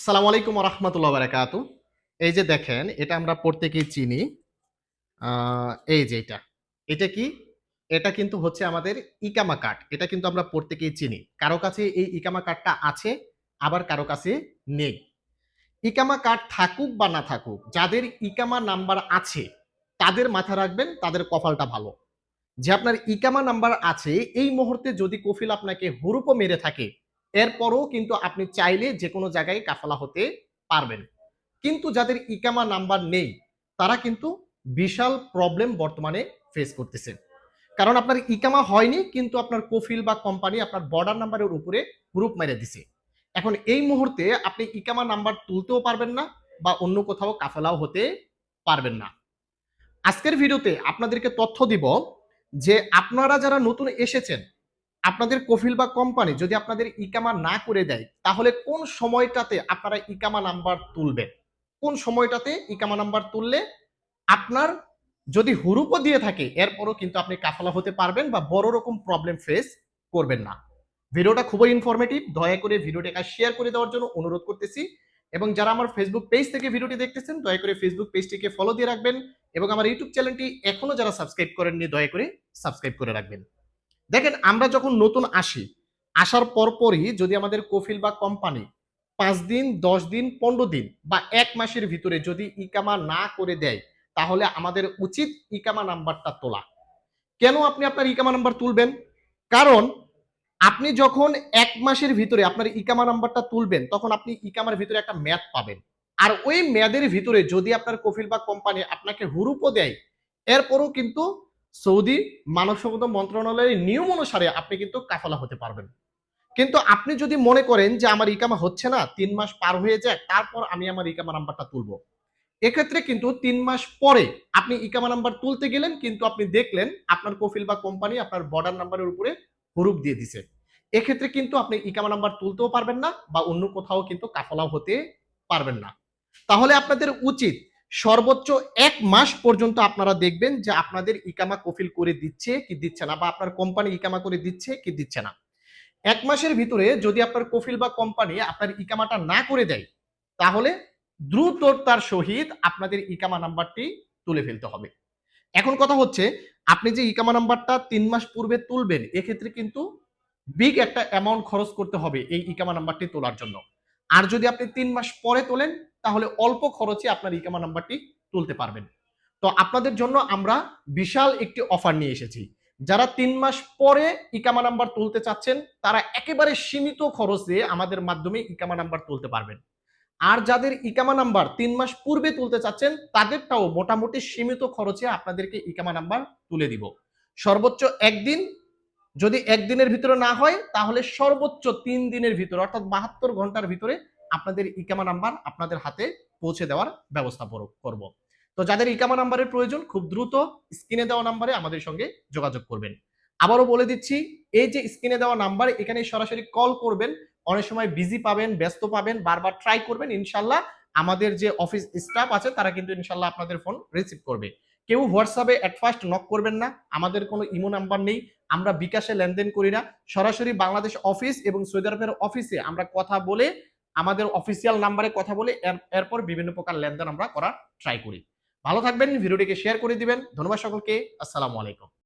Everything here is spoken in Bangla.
আসসালামু আলাইকুম রহমতুল্লাহ বারাকাতু। এই যে দেখেন, এটা আমরা প্রত্যেকেই চিনি। এই যে এটা। এটা কি? এটা কিন্তু হচ্ছে আমাদের ইকামা কার্ড। এটা কিন্তু আমরা প্রত্যেকেই চিনি। কারও কাছে এই ইকামা কার্ডটা আছে, আবার কারও কাছে নেই। ইকামা কার্ড থাকুক বা না থাকুক, যাদের ইকামা নাম্বার আছে, তাদের মাথা রাখবেন, তাদের কপালটা ভালো। যে আপনার ইকামা নাম্বার আছে, এই মুহূর্তে যদি কফিল আপনাকে হুরুপও মেরে থাকে এরপরও কিন্তু আপনি চাইলে যে কোনো জায়গায় কাফালা হতে পারবেন। কিন্তু যাদের ইকামা নাম্বার নেই, তারা কিন্তু বিশাল প্রবলেম বর্তমানে ফেস করতেছে। কারণ আপনার ইকামা হয়নি, কিন্তু আপনার কোফিল বা কোম্পানি আপনার বর্ডার নাম্বারের উপরে গ্রুপ মেরে দিছে। এখন এই মুহূর্তে আপনি ইকামা নাম্বার তুলতেও পারবেন না বা অন্য কোথাও কাফেলাও হতে পারবেন না। আজকের ভিডিওতে আপনাদেরকে তথ্য দিব যে আপনারা যারা নতুন এসেছেন আপনাদের কফিল বা কোম্পানি যদি আপনাদের ইকামা না করে দেয়, তাহলে কোন সময়টাতে আপনারা ইকামা নাম্বার তুলবেন? কোন সময়টাতে ইকামা নাম্বার তুললে আপনার যদি হুরুপও দিয়ে থাকে, এরপরও কিন্তু আপনি কাফালা হতে পারবেন বা বড় রকম প্রবলেম ফেস করবেন না। ভিডিওটা খুবই ইনফরমেটিভ দয়া করে ভিডিওটা শেয়ার করে দেওয়ার জন্য অনুরোধ করতেছি। এবং যারা আমার ফেসবুক পেজ থেকে ভিডিওটি দেখতেছেন, দয়া করে ফেসবুক পেজটিকে ফলো দিয়ে রাখবেন এবং আমার ইউটিউব চ্যানেলটি এখনও যারা সাবস্ক্রাইব করেননি, দয়া করে সাবস্ক্রাইব করে রাখবেন। দেখেন, আমরা যখন নতুন আসি, আসার পরপরই যদি আমাদের কফিল বা কোম্পানি পাঁচ দিন, দশ দিন, পনেরো দিন বা এক মাসের ভিতরে যদি ইকামা না করে দেয়, তাহলে আমাদের উচিত ইকামা নাম্বারটা তোলা। কেন আপনি আপনার ইকামা নাম্বার তুলবেন? কারণ আপনি যখন এক মাসের ভিতরে আপনার ইকামা নাম্বারটা তুলবেন, তখন আপনি ইকামার ভিতরে একটা ম্যাদ পাবেন। আর ওই মেয়াদের ভিতরে যদি আপনার কফিল বা কোম্পানি আপনাকে হুরুপও দেয়, এরপরও কিন্তু সৌদি মানব সম্পদ মন্ত্রণালয়ের নিয়ম অনুসারে আপনি কিন্তু কাফালা হতে পারবেন। কিন্তু আপনি যদি মনে করেন যে আমার ইকামা হচ্ছে না, তিন মাস পার হয়ে যায়, তারপর আমি আমার ইকামা নাম্বারটা তুলবো। এক্ষেত্রে কিন্তু তিন মাস পরে আপনি ইকামা নাম্বার তুলতে গেলেন, কিন্তু আপনি দেখলেন আপনার কফিল বা কোম্পানি আপনার বর্ডার নাম্বারের উপরে হুরুপ দিয়ে দিছে। এক্ষেত্রে কিন্তু আপনি ইকামা নাম্বার তুলতেও পারবেন না বা অন্য কোথাও কিন্তু কাফলাও হতে পারবেন না। তাহলে আপনাদের উচিত সর্বোচ্চ এক মাস পর্যন্ত আপনারা দেখবেন যে আপনাদের ইকামা কফিল করে দিচ্ছে কি দিচ্ছে না, বা আপনার কোম্পানি ইকামা করে দিচ্ছে কি দিচ্ছে না। এক মাসের ভিতরে যদি আপনার কফিল বা কোম্পানি আপনার ইকামাটা না করে দেয়, তাহলে দ্রুততার সহিত আপনাদের ইকামা নাম্বারটি তুলে ফেলতে হবে। এখন কথা হচ্ছে, আপনি যে ইকামা নাম্বারটা তিন মাস পূর্বে তুলবেন, এক্ষেত্রে কিন্তু বিগ একটা অ্যামাউন্ট খরচ করতে হবে এই ইকামা নাম্বারটি তোলার জন্য। আর যদি আপনি তিন মাস পরে তোলেন তাহলে অল্প খরচে আপনার ইকামা নাম্বারটি তুলতে পারবেন। তো আপনাদের জন্য আমরা বিশাল একটি অফার নিয়ে এসেছি। যারা তিন মাস পরে ইকামা নাম্বার তুলতে চাচ্ছেন, তারা একেবারে সীমিত খরচে আমাদের মাধ্যমে ইকামা নাম্বার তুলতে পারবেন। আর যাদের ইকামা নাম্বার তিন মাস পূর্বে তুলতে চাচ্ছেন, তাদেরটাও মোটামুটি সীমিত খরচে আপনাদেরকে ইকামা নাম্বার তুলে দিব। সর্বোচ্চ একদিন, যদি একদিনের ভিতরে না হয়, তাহলে সর্বোচ্চ তিন দিনের ভিতরে, অর্থাৎ বাহাত্তর ঘণ্টার ভিতরে আপনাদের ইকামা নাম্বার আপনাদের হাতে পৌঁছে দেওয়ার ব্যবস্থা করব। তো যাদের ইকামা নাম্বারের প্রয়োজন, খুব দ্রুত স্ক্রিনে দেওয়া নাম্বারে আমাদের সঙ্গে যোগাযোগ করবেন। আবারও বলে দিচ্ছি, এই যে স্ক্রিনে দেওয়া নাম্বার এখানে সরাসরি কল করবেন। অনেক সময় বিজি পাবেন, ব্যস্ত পাবেন, বারবার ট্রাই করবেন, ইনশাল্লাহ আমাদের যে অফিস স্টাফ আছে, তারা কিন্তু ইনশাল্লাহ আপনাদের ফোন রিসিভ করবে। কেউ হোয়াটসঅ্যাপে অ্যাট ফার্স্ট নক করবেন না, আমাদের কোনো ইমো নাম্বার নেই, আমরা বিকাশে লেনদেন করি না। সরাসরি বাংলাদেশ অফিস এবং সৌদি আরবের অফিসে আমরা কথা বলে আমাদের অফিসিয়াল নাম্বারে কথা বলে এরপর বিভিন্ন প্রকার লেনদেন আমরা করার ট্রাই করি। ভালো থাকবেন, ভিডিওটিকে শেয়ার করে দিবেন। ধন্যবাদ সকলকে। আসসালামু আলাইকুম।